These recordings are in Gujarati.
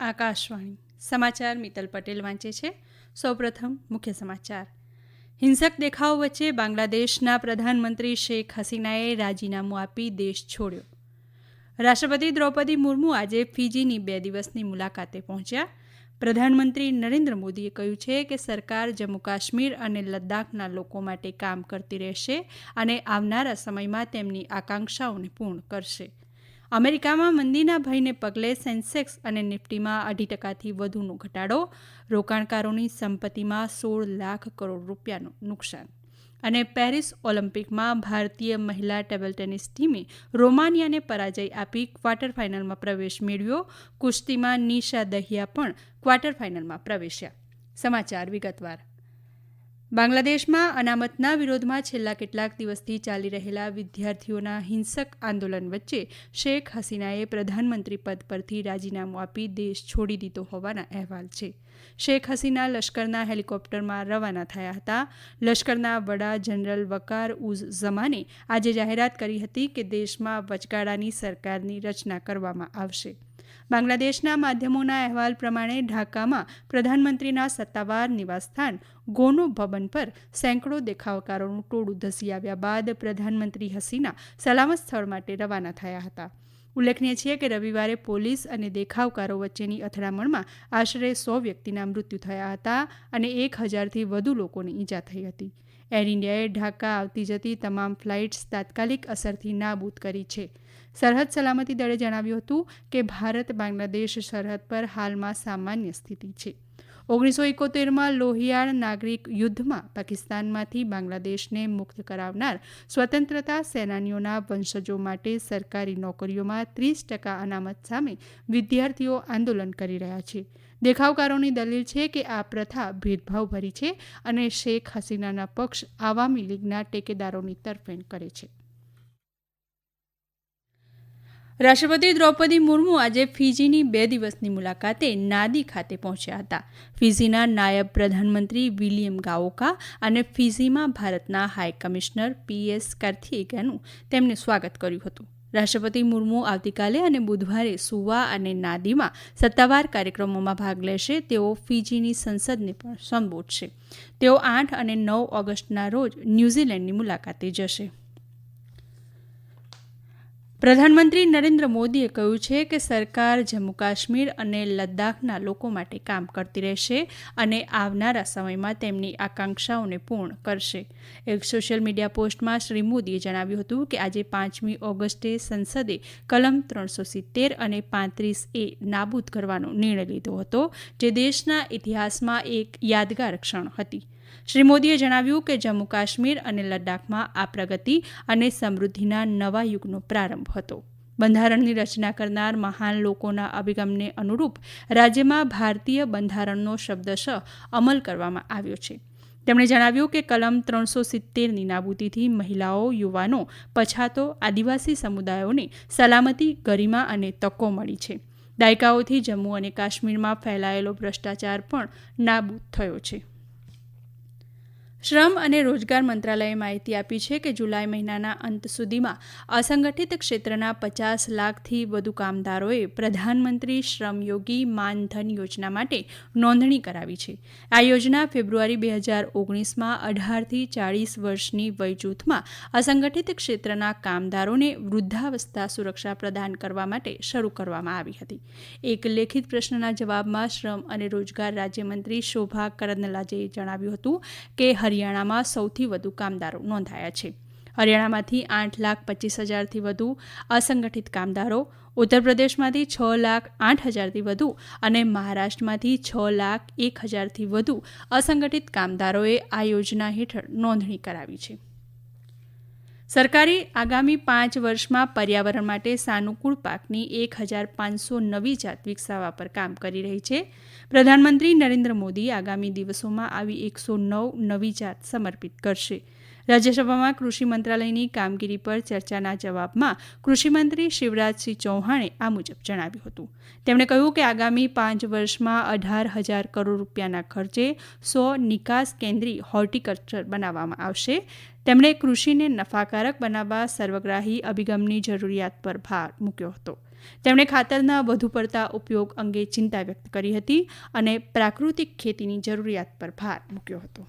આકાશવાણી. સમાચાર મિત્તલ પટેલ વાંચે છે. સૌપ્રથમ મુખ્ય સમાચાર. હિંસક દેખાવો વચ્ચે બાંગ્લાદેશના પ્રધાનમંત્રી શેખ હસીનાએ રાજીનામું આપી દેશ છોડ્યો. રાષ્ટ્રપતિ દ્રૌપદી મુર્મુ આજે ફીજીની બે દિવસની મુલાકાતે પહોંચ્યા. પ્રધાનમંત્રી નરેન્દ્ર મોદીએ કહ્યું છે કે સરકાર જમ્મુ કાશ્મીર અને લદ્દાખના લોકો માટે કામ કરતી રહેશે અને આવનારા સમયમાં તેમની આકાંક્ષાઓને પૂર્ણ કરશે. અમેરિકામાં મંદીના ભયને પગલે સેન્સેક્સ અને નિફ્ટીમાં અઢી ટકાથી વધુનો ઘટાડો, રોકાણકારોની સંપત્તિમાં સોળ લાખ કરોડ રૂપિયાનું નુકસાન. અને પેરિસ ઓલિમ્પિકમાં ભારતીય મહિલા ટેબલ ટેનિસ ટીમે રોમાનિયાને પરાજય આપી ક્વાર્ટર ફાઇનલમાં પ્રવેશ મેળવ્યો. કુસ્તીમાં નિશા દહિયા પણ ક્વાર્ટર ફાઇનલમાં પ્રવેશ્યા. સમાચાર વિગતવાર. બાંગ્લાદેશમાં અનામતના વિરોધમાં છેલ્લા કેટલાક દિવસથી ચાલી રહેલા વિદ્યાર્થીઓના હિંસક આંદોલન વચ્ચે શેખ હસીનાએ પ્રધાનમંત્રી પદ પરથી રાજીનામું આપી દેશ છોડી દીધો હોવાના અહેવાલ છે. શેખ હસીના લશ્કરના હેલિકોપ્ટરમાં રવાના થયા હતા. લશ્કરના વડા જનરલ વકાર ઉઝ ઝમાને આજે જાહેરાત કરી હતી કે દેશમાં વચગાળાની સરકારની રચના કરવામાં આવશે. બાંગ્લાદેશના માધ્યમોના અહેવાલ પ્રમાણે ઢાકામાં પ્રધાનમંત્રીના સત્તાવાર નિવાસસ્થાન ગોનો ભવન પર સેંકડો દેખાવકારોનું ટોળું ધસી આવ્યા બાદ પ્રધાનમંત્રી હસીના સલામત સ્થળ માટે રવાના થયા હતા. ઉલ્લેખનીય છે કે રવિવારે પોલીસ અને દેખાવકારો વચ્ચેની અથડામણમાં આશરે સો વ્યક્તિના મૃત્યુ થયા હતા અને એક હજારથી વધુ લોકોને ઈજા થઈ હતી. એર ઇન્ડિયાએ ઢાકા આવતી જતી તમામ ફ્લાઇટ્સ તાત્કાલિક અસરથી નાબૂદ કરી છે. સરહદ સલામતી દળે જણાવ્યું હતું કે ભારત બાંગ્લાદેશ સરહદ પર હાલમાં સામાન્ય સ્થિતિ છે. ઓગણીસો એકોતેરમાં લોહિયાળ નાગરિક યુદ્ધમાં પાકિસ્તાનમાંથી બાંગ્લાદેશને મુક્ત કરાવનાર સ્વતંત્રતા સેનાનીઓના વંશજો માટે સરકારી નોકરીઓમાં ત્રીસ ટકા અનામત સામે વિદ્યાર્થીઓ આંદોલન કરી રહ્યા છે. દેખાવકારોની દલીલ છે કે આ પ્રથા ભેદભાવભરી છે અને શેખ હસીનાના પક્ષ આવામી લીગના ટેકેદારોની તરફેણ કરે છે. રાષ્ટ્રપતિ દ્રૌપદી મુર્મુ આજે ફીજીની બે દિવસની મુલાકાતે નાદી ખાતે પહોંચ્યા હતા. ફિજીના નાયબ પ્રધાનમંત્રી વિલિયમ ગાઓકા અને ફિજીમાં ભારતના હાઈ કમિશનર પીએસ કાર્થિકેનું તેમને સ્વાગત કર્યું હતું. રાષ્ટ્રપતિ મુર્મુ આવતીકાલે અને બુધવારે સુવા અને નાદીમાં સત્તાવાર કાર્યક્રમોમાં ભાગ લેશે, તેઓ ફીજીની સંસદને પણ સંબોધશે. તેઓ આઠ અને નવ ઓગસ્ટના રોજ ન્યૂઝીલેન્ડની મુલાકાતે જશે. પ્રધાનમંત્રી નરેન્દ્ર મોદીએ કહ્યું છે કે સરકાર જમ્મુ કાશ્મીર અને લદ્દાખના લોકો માટે કામ કરતી રહેશે અને આવનારા સમયમાં તેમની આકાંક્ષાઓને પૂર્ણ કરશે. એક સોશિયલ મીડિયા પોસ્ટમાં શ્રી મોદીએ જણાવ્યું હતું કે આજે પાંચમી ઓગસ્ટે સંસદે કલમ ત્રણસો સિત્તેર અને પાંત્રીસ એ નાબૂદ કરવાનો નિર્ણય લીધો હતો, જે દેશના ઇતિહાસમાં એક યાદગાર ક્ષણ હતી. શ્રી મોદીએ જણાવ્યું કે જમ્મુ કાશ્મીર અને લદ્દાખમાં આ પ્રગતિ અને સમૃદ્ધિના નવા યુગનો પ્રારંભ હતો. બંધારણની રચના કરનાર મહાન લોકોના અભિગમને અનુરૂપ રાજ્યમાં ભારતીય બંધારણનો શબ્દશ અમલ કરવામાં આવ્યો છે. તેમણે જણાવ્યું કે કલમ ત્રણસો સિત્તેરની નાબૂદીથી મહિલાઓ, યુવાનો, પછાતો આદિવાસી સમુદાયોને સલામતી, ગરિમા અને તકો મળી છે. દાયકાઓથી જમ્મુ અને કાશ્મીરમાં ફેલાયેલો ભ્રષ્ટાચાર પણ નાબૂદ થયો છે. શ્રમ અને રોજગાર મંત્રાલયે માહિતી આપી છે કે જુલાઈ મહિનાના અંત સુધીમાં અસંગઠિત ક્ષેત્રના પચાસ લાખથી વધુ કામદારોએ પ્રધાનમંત્રી શ્રમયોગી માનધન યોજના માટે નોંધણી કરાવી છે. આ યોજના ફેબ્રુઆરી બે હજાર ઓગણીસમાં અઢારથી ચાળીસ વર્ષની વય જૂથમાં અસંગઠિત ક્ષેત્રના કામદારોને વૃદ્ધાવસ્થા સુરક્ષા પ્રદાન કરવા માટે શરૂ કરવામાં આવી હતી. એક લેખિત પ્રશ્નના જવાબમાં શ્રમ અને રોજગાર રાજ્યમંત્રી શોભા કરંદલાજેએ જણાવ્યું હતું કે હરિયાણામાં સૌથી વધુ કામદારો નોંધાયા છે. હરિયાણામાંથી આઠ લાખ પચીસ હજારથી વધુ અસંગઠિત કામદારો ઉત્તર પ્રદેશમાંથી છ લાખ આઠ હજારથી વધુ અને મહારાષ્ટ્રમાંથી છ લાખ એક હજારથી વધુ અસંગઠિત કામદારોએ આ યોજના હેઠળ નોંધણી કરાવી છે. સરકારી આગામી પાંચ વર્ષમાં પર્યાવરણ માટે સાનુકૂળ પાકની એક હજાર પાંચસો નવી જાત વિકસાવવા પર કામ કરી રહી છે. પ્રધાનમંત્રી નરેન્દ્ર મોદી આગામી દિવસોમાં આવી એકસો નવ નવી જાત સમર્પિત કરશે. રાજ્યસભામાં કૃષિ મંત્રાલયની કામગીરી પર ચર્ચાના જવાબમાં કૃષિમંત્રી શિવરાજસિંહ ચૌહાણે આ મુજબ જણાવ્યું હતું. તેમણે કહ્યું કે આગામી પાંચ વર્ષમાં અઢાર હજાર કરોડ રૂપિયાના ખર્ચે સો નિકાસ કેન્દ્રી હોર્ટિકલ્ચર બનાવવામાં આવશે. તેમણે કૃષિને નફાકારક બનાવવા સર્વગ્રાહી અભિગમની જરૂરિયાત પર ભાર મૂક્યો હતો. તેમણે ખાતરના વધુ પડતા ઉપયોગ અંગે ચિંતા વ્યક્ત કરી હતી અને પ્રાકૃતિક ખેતીની જરૂરિયાત પર ભાર મૂક્યો હતો.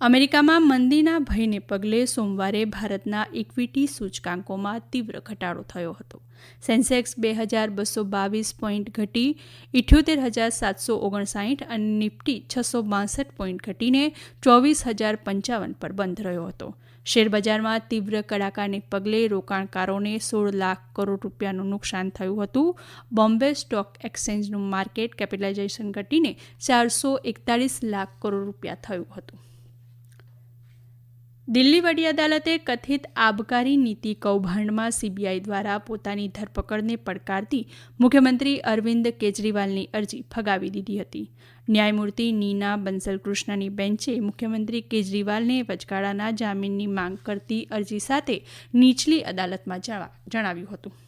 અમેરિકામાં મંદીના ભયને પગલે સોમવારે ભારતના ઇક્વિટી સૂચકાંકોમાં તીવ્ર ઘટાડો થયો હતો. સેન્સેક્સ બે હજાર બસો બાવીસ પોઈન્ટ ઘટી ઇઠ્યોતેર હજાર સાતસો ઓગણસાઠ અને નિફ્ટી છસો બાસઠ પોઈન્ટ ઘટીને ચોવીસ હજાર પંચાવન પર બંધ રહ્યો હતો. શેરબજારમાં તીવ્ર કડાકાને પગલે રોકાણકારોને સોળ લાખ કરોડ રૂપિયાનું નુકસાન થયું હતું. બોમ્બે સ્ટોક એક્સચેન્જનું માર્કેટ કેપિટલાઇઝેશન ઘટીને ચારસો એકતાળીસ લાખ કરોડ રૂપિયા થયું હતું. દિલ્હી વડી અદાલતે કથિત આબકારી નીતિ કૌભાંડમાં સીબીઆઈ દ્વારા પોતાની ધરપકડને પડકારતી મુખ્યમંત્રી અરવિંદ કેજરીવાલની અરજી ફગાવી દીધી હતી. ન્યાયમૂર્તિ નીના બંસલ કૃષ્ણની બેન્ચે મુખ્યમંત્રી કેજરીવાલને વચગાળાના જામીનની માંગ કરતી અરજી સાથે નીચલી અદાલતમાં જણાવ્યું હતું.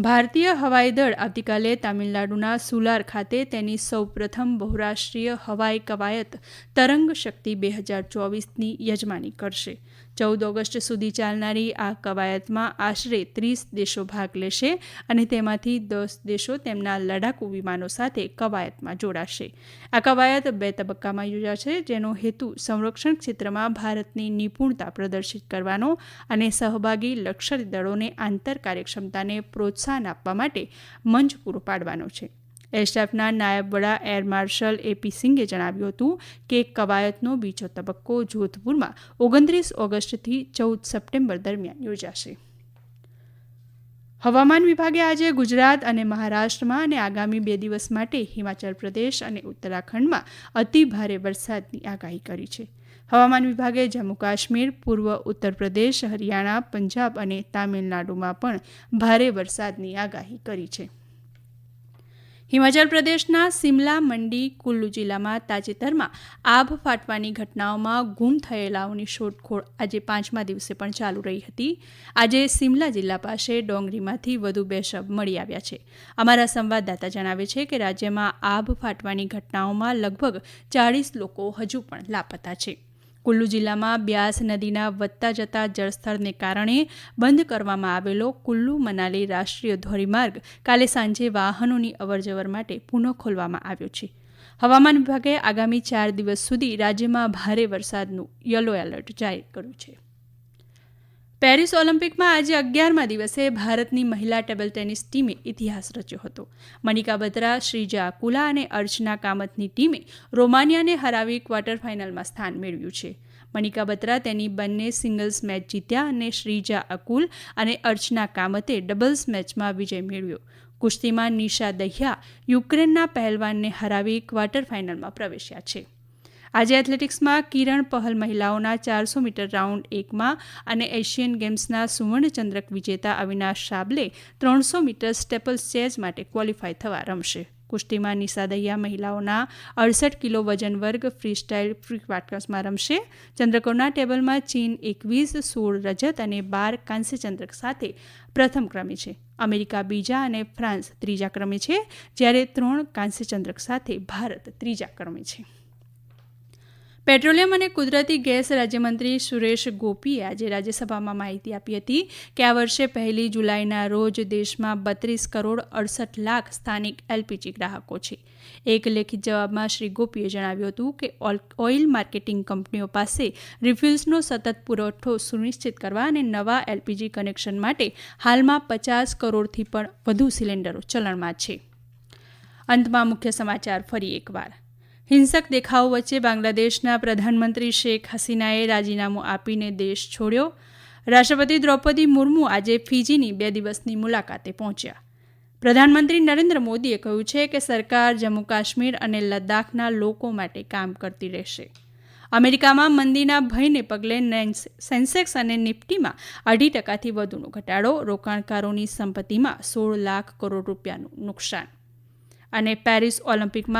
ભારતીય હવાઈ દળ આવતીકાલે તામિલનાડુના સુલાર ખાતે તેની સૌપ્રથમ બહુરાષ્ટ્રીય હવાઈ કવાયત તરંગ શક્તિ બે હજાર ચોવીસની યજમાની કરશે. ચૌદ ઓગસ્ટ સુધી ચાલનારી આ કવાયતમાં આશરે ત્રીસ દેશો ભાગ લેશે અને તેમાંથી દસ દેશો તેમના લડાકુ વિમાનો સાથે કવાયતમાં જોડાશે. આ કવાયત બે તબક્કામાં યોજાશે જેનો હેતુ સંરક્ષણ ક્ષેત્રમાં ભારતની નિપુણતા પ્રદર્શિત કરવાનો અને સહભાગી લશ્કરી દળોને આંતર કાર્યક્ષમતાને પ્રોત્સાહન આપવા માટે મંચ પૂરું પાડવાનો છે. એરસ્ટાફના નાયબ વડા એર માર્શલ એપી સિંઘે જણાવ્યું હતું કે કવાયતનો બીજો તબક્કો જોધપુરમાં ઓગણત્રીસ ઓગસ્ટથી ચૌદ સપ્ટેમ્બર દરમિયાન યોજાશે. હવામાન વિભાગે આજે ગુજરાત અને મહારાષ્ટ્રમાં અને આગામી બે દિવસ માટે હિમાચલ પ્રદેશ અને ઉત્તરાખંડમાં અતિ ભારે વરસાદની આગાહી કરી છે. હવામાન વિભાગે જમ્મુ કાશ્મીર, પૂર્વ ઉત્તર પ્રદેશ, હરિયાણા, પંજાબ અને તામિલનાડુમાં પણ ભારે વરસાદની આગાહી કરી છે. હિમાચલ પ્રદેશના સિમલા, મંડી, કુલ્લુ જિલ્લામાં તાજેતરમાં આભ ફાટવાની ઘટનાઓમાં ગુમ થયેલાઓની શોધખોળ આજે પાંચમા દિવસે પણ ચાલુ રહી હતી. આજે સિમલા જિલ્લા પાસે ડોંગરીમાંથી વધુ બે શબ મળી આવ્યા છે. અમારા સંવાદદાતા જણાવે છે કે રાજ્યમાં આભ ફાટવાની ઘટનાઓમાં લગભગ ચાળીસ લોકો હજુ પણ લાપતા છે. કુલ્લુ જિલ્લામાં બ્યાસ નદીના વધતા જતા જળસ્તરને કારણે બંધ કરવામાં આવેલો કુલ્લુ મનાલી રાષ્ટ્રીય ધોરીમાર્ગ કાલે સાંજે વાહનોની અવરજવર માટે પુનઃ ખોલવામાં આવ્યો છે. હવામાન વિભાગે આગામી ચાર દિવસ સુધી રાજ્યમાં ભારે વરસાદનું યલો એલર્ટ જાહેર કર્યું છે. પેરિસ ઓલિમ્પિકમાં આજે અગિયારમા દિવસે ભારતની મહિલા ટેબલ ટેનિસ ટીમે ઇતિહાસ રચ્યો હતો. મનિકા બત્રા, શ્રીજા અકુલા અને અર્ચના કામતની ટીમે રોમાનિયાને હરાવી ક્વાર્ટર ફાઇનલમાં સ્થાન મેળવ્યું છે. મનિકા બત્રા તેની બંને સિંગલ્સ મેચ જીત્યા અને શ્રીજા અકુલ અને અર્ચના કામતે ડબલ્સ મેચમાં વિજય મેળવ્યો. કુસ્તીમાં નિશા દહિયા યુક્રેનના પહેલવાનને હરાવી ક્વાર્ટર ફાઇનલમાં પ્રવેશ્યા છે. આજે એથ્લેટિક્સમાં કિરણ પહલ મહિલાઓના ચારસો મીટર રાઉન્ડ એકમાં અને એશિયન ગેમ્સના સુવર્ણચંદ્રક વિજેતા અવિનાશ શાબલે ત્રણસો મીટર સ્ટેપલ ચેઝ માટે ક્વોલિફાય થવા રમશે. કુસ્તીમાં દહિયા મહિલાઓના અડસઠ કિલો વજન વર્ગ ફ્રી સ્ટાઇલ ફ્રી ક્વાર્ટર્સમાં રમશે. ચંદ્રકોના ટેબલમાં ચીન એકવીસ, સોળ રજત અને બાર કાંસ્ય ચંદ્રક સાથે પ્રથમ ક્રમે છે. અમેરિકા બીજા અને ફ્રાન્સ ત્રીજા ક્રમે છે, જ્યારે ત્રણ કાંસ્ય ચંદ્રક સાથે ભારત ત્રીજા ક્રમે છે. પેટ્રોલિયમ અને કુદરતી ગેસ રાજ્યમંત્રી સુરેશ ગોપીએ આજે રાજ્યસભામાં માહિતી આપી હતી કે આ વર્ષે પહેલી જુલાઈના રોજ દેશમાં બત્રીસ કરોડ અડસઠ લાખ સ્થાનિક એલપીજી ગ્રાહકો છે. એક લેખિત જવાબમાં શ્રી ગોપીએ જણાવ્યું હતું કે ઓઇલ માર્કેટિંગ કંપનીઓ પાસે રિફ્યુલ્સનો સતત પુરવઠો સુનિશ્ચિત કરવા અને નવા એલપીજી કનેક્શન માટે હાલમાં પચાસ કરોડથી પણ વધુ સિલિન્ડરો ચલણમાં છે. અંતમાં મુખ્ય સમાચાર ફરી એકવાર. હિંસક દેખાવો વચ્ચે બાંગ્લાદેશના પ્રધાનમંત્રી શેખ હસીનાએ રાજીનામું આપીને દેશ છોડ્યો. રાષ્ટ્રપતિ દ્રૌપદી મુર્મુ આજે ફીજીની બે દિવસની મુલાકાતે પહોંચ્યા. પ્રધાનમંત્રી નરેન્દ્ર મોદીએ કહ્યું છે કે સરકાર જમ્મુ કાશ્મીર અને લદ્દાખના લોકો માટે કામ કરતી રહેશે. અમેરિકામાં મંદીના ભયને પગલે સેન્સેક્સ અને નિફ્ટીમાં અઢી ટકાથી વધુનો ઘટાડો, રોકાણકારોની સંપત્તિમાં સોળ લાખ કરોડ રૂપિયાનું નુકસાન. અને પેરિસ ઓલિમ્પિકમાં